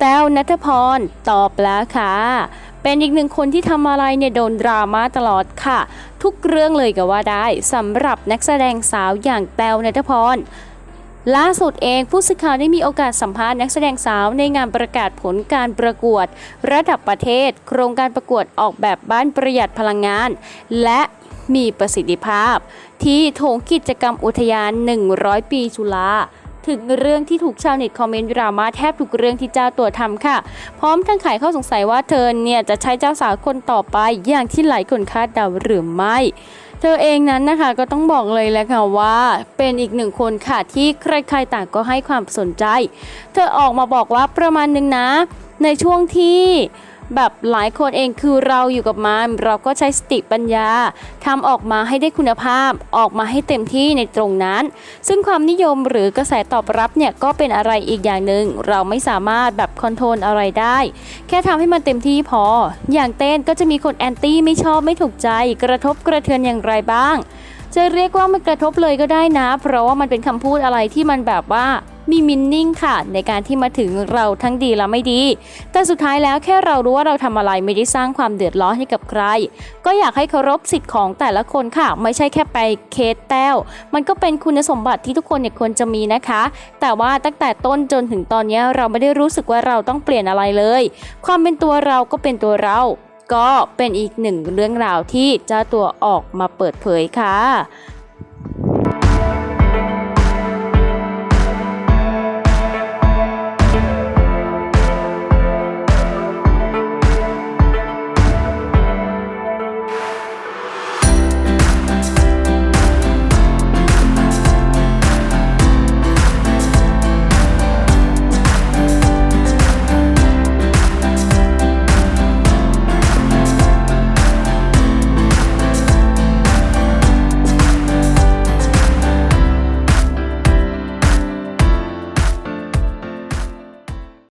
แต้วนัทพร ตอบแล้วค่ะ เป็นอีกหนึ่งคนที่ทำอะไรเนี่ยโดนดราม่าตลอดค่ะ ทุกเรื่องเลยก็ว่าได้สำหรับนักแสดงสาวอย่างแต้วนัทพรล่าสุดเองผู้สื่อข่าวได้มีโอกาสสัมภาษณ์นักแสดงสาวในงานประกาศผลการประกวด ระดับประเทศ โครงการประกวดออกแบบบ้านประหยัดพลังงาน และมีประสิทธิภาพ ที่โถงกิจกรรมอุทยาน 100 ปีจุฬา ถึงเรื่องที่ถูกชาวเน็ตคอมเมนต์ดราม่าแทบทุกเรื่องที่เจ้าตัวทำค่ะ พร้อมทั้งไขข้อสงสัยว่าเธอเนี่ยจะใช้เจ้าสาวคนต่อไปอย่างที่หลายคนคาดเดาหรือไม่เธอเองนั้นนะคะก็ต้องบอกเลยแหละค่ะว่าเป็นอีกหนึ่งคนค่ะที่ใครๆต่างก็ให้ความสนใจ เธอออกมาบอกว่าประมาณหนึงนะ ในช่วงที่ แบบหลายคนเองคือเราอยู่กับมันเราก็ใช้สติปัญญาทำออกมาให้ได้คุณภาพออกมาให้เต็มที่ในตรงนั้น ซึ่งความนิยมหรือกระแสตอบรับเนี่ยก็เป็นอะไรอีกอย่างหนึ่งเราไม่สามารถแบบคอนโทรลอะไรได้ แค่ทำให้มันเต็มที่พอ อย่างเต้นก็จะมีคนแอนตี้ไม่ชอบไม่ถูกใจ กระทบกระเทือนอย่างไรบ้าง จะเรียกว่ามันกระทบเลยก็ได้นะ เพราะว่ามันเป็นคำพูดอะไรที่มันแบบว่ามีมินนิ่งค่ะ ในการที่มาถึงเราทั้งดีและไม่ดี แต่สุดท้ายแล้วแค่เรารู้ว่าเราทำอะไรไม่ได้สร้างความเดือดร้อนให้กับใคร ก็อยากให้เคารพสิทธิ์ของแต่ละคนค่ะ ไม่ใช่แค่ไปเคสแต้ว มันก็เป็นคุณสมบัติที่ทุกคนเนี่ยควรจะมีนะคะ แต่ว่าตั้งแต่ต้นจนถึงตอนนี้เราไม่ได้รู้สึกว่าเราต้องเปลี่ยนอะไรเลย ความเป็นตัวเราก็เป็นตัวเรา ก็เป็นอีกหนึ่งเรื่องราวที่เจ้าตัวออกมาเปิดเผยค่ะ